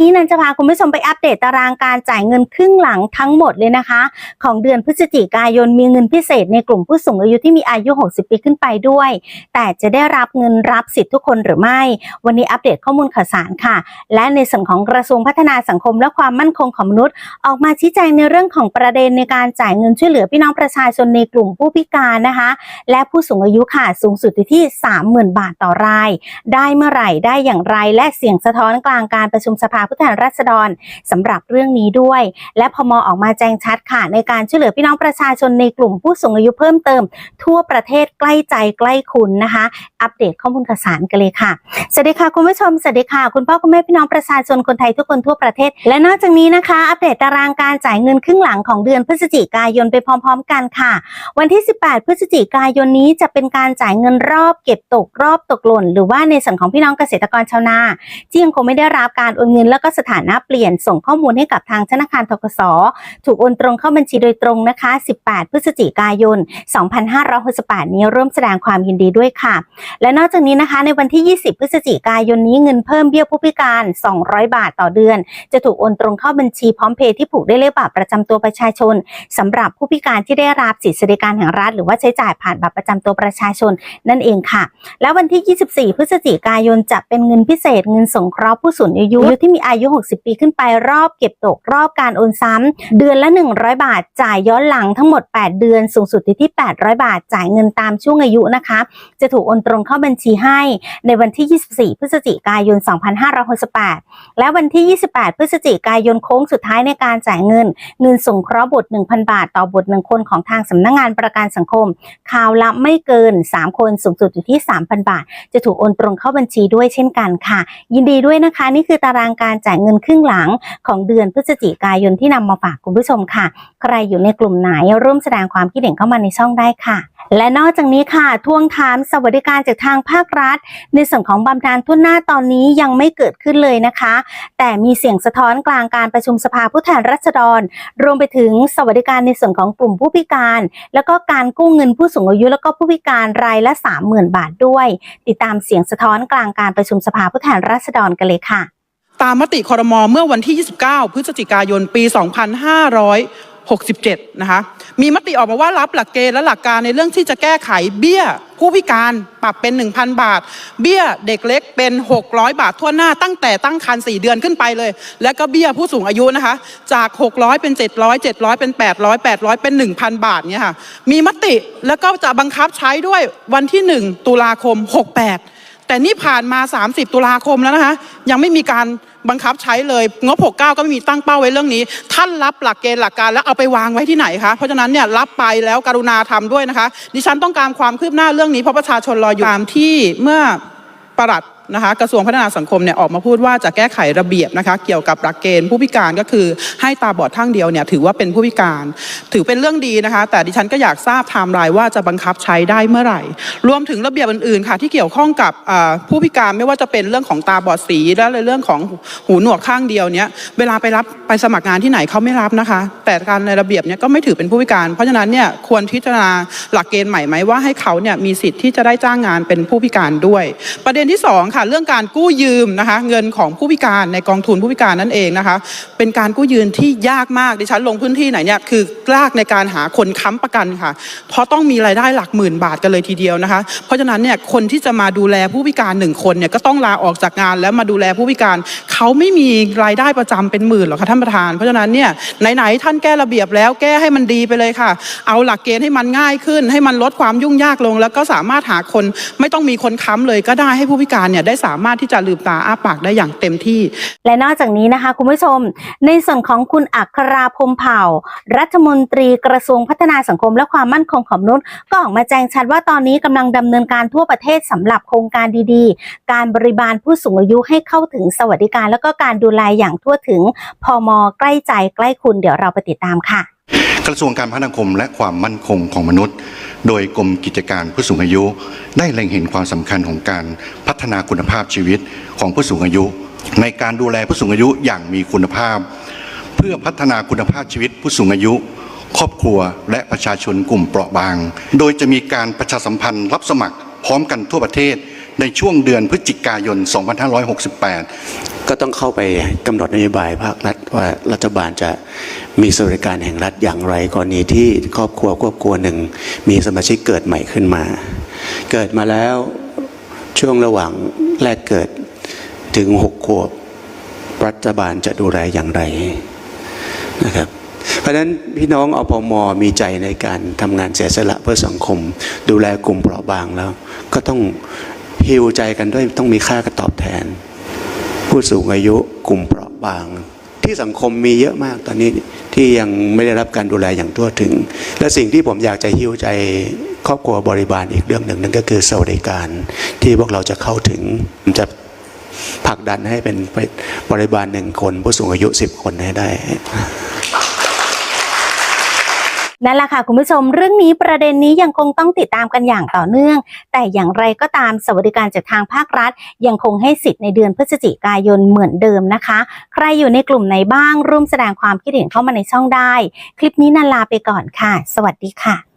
นี้นันจะพาคุณผู้ชมไปอัปเดตตารางการจ่ายเงินครึ่งหลังทั้งหมดเลยนะคะ ของเดือนพฤศจิกายนมีเงินพิเศษในกลุ่มผู้สูงอายุที่มีอายุ 60 ปีขึ้นไปด้วย แต่จะได้รับเงินรับสิทธิ์ทุกคนหรือไม่ วันนี้อัปเดตข้อมูลข่าวสารค่ะ และในส่วนของกระทรวงพัฒนาสังคมและความมั่นคงของมนุษย์ ออกมาชี้แจงในเรื่องของประเด็นในการจ่ายเงินช่วยเหลือพี่น้องประชาชนในกลุ่มผู้พิการนะคะ และผู้สูงอายุค่ะสูงสุดที่ 30,000 บาทต่อราย ได้เมื่อไหร่ได้อย่างไรและเสียงสะท้อนกลางการประชุมสภาผู้แทนราษฎรสำหรับเรื่องนี้ด้วย และพมออกมาแจ้งชัดค่ะ ในการช่วยเหลือพี่น้องประชาชนในกลุ่มผู้สูงอายุเพิ่มเติม ทั่วประเทศใกล้ใจใกล้คุณนะคะ อัปเดตข้อมูลข่าวสารกันเลยค่ะสวัสดีค่ะคุณผู้ชมสวัสดีค่ะ คุณพ่อคุณแม่พี่น้องประชาชนคนไทยทุกคนทั่วประเทศ และนอกจากนี้นะคะ อัปเดตตารางการจ่ายเงินครึ่งหลังของเดือนพฤศจิกายนไปพร้อม ๆ กันค่ะ วันที่ 18 พฤศจิกายนนี้จะเป็นการจ่ายเงินรอบเก็บตกรอบตกหล่น หรือว่าในส่วนของพี่น้องเกษตรกรชาวนาที่ยังคงไม่ได้รับการโอนเงินแล้วก็สถานะเปลี่ยนส่งข้อมูลให้กับทางธนาคารทกส ถูกโอนตรงเข้าบัญชีโดยตรงนะคะ 18 พฤศจิกายน 2568 นี้ร่วมแสดงความยินดีด้วยค่ะ และนอกจากนี้นะคะในวันที่ 20 พฤศจิกายนนี้เงินเพิ่มเบี้ยผู้พิการ 200 บาทต่อเดือน จะถูกโอนตรงเข้าบัญชีพร้อมเพย์ที่ผูกได้เลขบัตรประจำตัวประชาชนสำหรับผู้พิการที่ได้รับสิทธิสวัสดิการแห่งรัฐหรือว่าใช้จ่ายผ่านบัตรประจำตัวประชาชนนั่นเองค่ะ แล้ววันที่ 24 พฤศจิกายนจะเป็นเงินพิเศษเงินสงเคราะห์ผู้สูงอายุที่มีอายุ 60 ปีขึ้นไปรอบเก็บตกรอบการโอนซ้ำเดือนละ 100 บาท จ่ายย้อนหลังทั้งหมด 8 เดือน สูงสุดอยู่ที่ 800 บาท จ่ายเงินตามช่วงอายุนะคะ จะถูกโอนตรงเข้าบัญชีให้ ในวันที่ 24 พฤศจิกายน 2568 และวันที่ 28 พฤศจิกายนโค้งสุดท้ายในการจ่ายเงิน เงินส่งเคราะห์บุตร1,000 บาท ต่อบุตร1คนของทางสำนักงานประกันสังคมข่าวละไม่เกิน 3 คนสูงสุดอยู่ที่ 3,000 บาท จะถูกโอนตรงเข้าบัญชีด้วยเช่นกันค่ะ ยินดีด้วยนะคะ นี่คือตารางการจ่ายเงินครึ่งหลังของเดือนพฤศจิกายนที่นำมาฝากคุณผู้ชมค่ะ ใครอยู่ในกลุ่มไหนร่วมแสดงความคิดเห็นเข้ามาในช่องได้ค่ะและนอกจากนี้ค่ะทวงถามสวัสดิการจากทางภาครัฐ ในส่วนของบำนาญทุนหน้าตอนนี้ยังไม่เกิดขึ้นเลยนะคะ แต่มีเสียงสะท้อนกลางการประชุมสภาผู้แทนราษฎร รวมไปถึงสวัสดิการในส่วนของกลุ่มผู้พิการ แล้วก็การกู้เงินผู้สูงอายุ แล้วก็ผู้พิการรายละ 30,000 บาทด้วย ติดตามเสียงสะท้อนกลางการประชุมสภาผู้แทนราษฎรกันเลยค่ะ ตามมติคอรมอเมื่อวันที่ 29 พฤศจิกายนปี 2567 นะคะ มีมติออกมาว่ารับหลักเกณฑ์และหลักการในเรื่องที่จะแก้ไขเบี้ยผู้พิการปรับเป็น 1,000 บาท เบี้ยเด็กเล็กเป็น 600 บาททั่วหน้าตั้งแต่ตั้งครรภ์4เดือนขึ้นไปเลย และก็เบี้ยผู้สูงอายุนะคะ จาก 600 เป็น 700 700 เป็น 800 800 เป็น 1,000 บาทเนี่ยค่ะ มีมติแล้วก็จะบังคับใช้ด้วยวันที่ 1 ตุลาคม 68 แต่นี่ผ่านมา 30 ตุลาคมแล้วนะคะ ยังไม่มีการบังคับใช้เลยงบ 69 ก็ไม่มีตั้งเป้าไว้เรื่องนี้ ท่านรับหลักเกณฑ์หลักการแล้วเอาไปวางไว้ที่ไหนคะ เพราะฉะนั้นเนี่ยรับไปแล้วกรุณาทำด้วยนะคะ ดิฉันต้องการความคืบหน้าเรื่องนี้เพราะประชาชนรออยู่ตามที่เมื่อประหลัด นะคะกระทรวงพัฒนาสังคมเนี่ยออกมาพูดว่าจะแก้ไขระเบียบนะคะเกี่ยวกับหลักเกณฑ์ผู้พิการก็คือให้ตาบอดข้างเดียวเนี่ยถือว่าเป็นผู้พิการ ถือเป็นเรื่องดีนะคะ แต่ดิฉันก็อยากทราบไทม์ไลน์ว่าจะบังคับใช้ได้เมื่อไหร่ รวมถึงระเบียบอื่นๆค่ะที่เกี่ยวข้องกับผู้พิการไม่ว่าจะเป็นเรื่องของตาบอดสีและเรื่องของหูหนวกข้างเดียวเนี่ยเวลาไปรับไปสมัครงานที่ไหนเขาไม่รับนะคะ แต่การในระเบียบเนี่ยก็ไม่ถือเป็นผู้พิการ เพราะฉะนั้นเนี่ยควรพิจารณาหลักเกณฑ์ใหม่ไหมว่าให้เขาเนี่ยมีสิทธิ์ที่จะได้จ้างงานเป็นผู้พิการด้วย ประเด็นที่สองค่ะเรื่องการกู้ยืมนะคะเงินของผู้พิการในกองทุนผู้พิการนั่นเองนะคะเป็นการกู้ยืมที่ยากมากดิฉันลงพื้นที่ไหนเนี่ยคือยากในการหาคนค้ำประกันค่ะ เพราะต้องมีรายได้หลักหมื่นบาทกันเลยทีเดียวนะคะ เพราะฉะนั้นเนี่ยคนที่จะมาดูแลผู้พิการหนึ่งคนเนี่ยก็ต้องลาออกจากงานแล้วมาดูแลผู้พิการเขาไม่มีรายได้ประจำเป็นหมื่นหรอกค่ะท่านประธาน เพราะฉะนั้นเนี่ยไหนๆท่านแก้ระเบียบแล้วแก้ให้มันดีไปเลยค่ะ เอาหลักเกณฑ์ให้มันง่ายขึ้น ให้มันลดความยุ่งยากลง แล้วก็สามารถหาคนไม่ต้องมีคนค้ำเลยก็ได้ให้ผู้พิการเนี่ยได้สามารถที่จะลืมตาอ้าปากได้อย่างเต็มที่ และนอกจากนี้นะคะคุณผู้ชม ในส่วนของคุณอัคราพมเผ่า รัฐมนตรีกระทรวงพัฒนาสังคมและความมั่นคงของมนุษย์ก็ออกมาแจ้งชัดว่าตอนนี้กำลังดำเนินการทั่วประเทศสำหรับโครงการดีๆ การบริบาลผู้สูงอายุให้เข้าถึงสวัสดิการ แล้วก็การดูแลอย่างทั่วถึงพมใกล้ใจใกล้คุณเดี๋ยวเราไปติดตามค่ะ กระทรวงการพัฒนาคมและความมั่นคงของมนุษย์ โดยกรมกิจการผู้สูงอายุ ได้เล็งเห็นความสำคัญของการพัฒนาคุณภาพชีวิตของผู้สูงอายุ ในการดูแลผู้สูงอายุอย่างมีคุณภาพ เพื่อพัฒนาคุณภาพชีวิตผู้สูงอายุ ครอบครัวและประชาชนกลุ่มเปราะบาง โดยจะมีการประชาสัมพันธ์รับสมัครพร้อมกันทั่วประเทศในช่วงเดือนพฤศจิกายน 2568 ก็ต้องเข้าไปกำหนดนโยบายภาครัฐว่ารัฐบาลจะมีสวัสดิการแห่งรัฐอย่างไรกรณีที่ครอบครัวครอบครัวหนึ่ง มีสมาชิกเกิดใหม่ขึ้นมา เกิดมาแล้วช่วงระหว่างแรกเกิดถึงหกขวบรัฐบาลจะดูแลอย่างไรนะครับเพราะฉะนั้นพี่น้องอพมมีใจในการทำงานเสียสละเพื่อสังคม ดูแลกลุ่มเปราะบางแล้ว ก็ต้องฮิวใจกันด้วยต้องมีค่ากระตอบแทน ผู้สูงอายุกลุ่มเปราะบาง ที่สังคมมีเยอะมากตอนนี้ที่ยังไม่ได้รับการดูแลอย่างทั่วถึง และสิ่งที่ผมอยากจะฮิวใจครอบครัวบริบาลอีกเรื่องหนึ่งนั่นก็คือสวัสดิการที่พวกเราจะเข้าถึงจะผลักดันให้เป็นบริบาลหนึ่งคน ผู้สูงอายุสิบคนให้ได้ นั่นแหละค่ะคุณผู้ชมเรื่องนี้ประเด็นนี้ยังคงต้องติดตามกันอย่างต่อเนื่อง แต่อย่างไรก็ตามสวัสดิการจากทางภาครัฐ ยังคงให้สิทธิ์ในเดือนพฤศจิกายนเหมือนเดิมนะคะ ใครอยู่ในกลุ่มไหนบ้างร่วมแสดงความคิดเห็นเข้ามาในช่องได้ คลิปนี้นันลาไปก่อนค่ะ สวัสดีค่ะ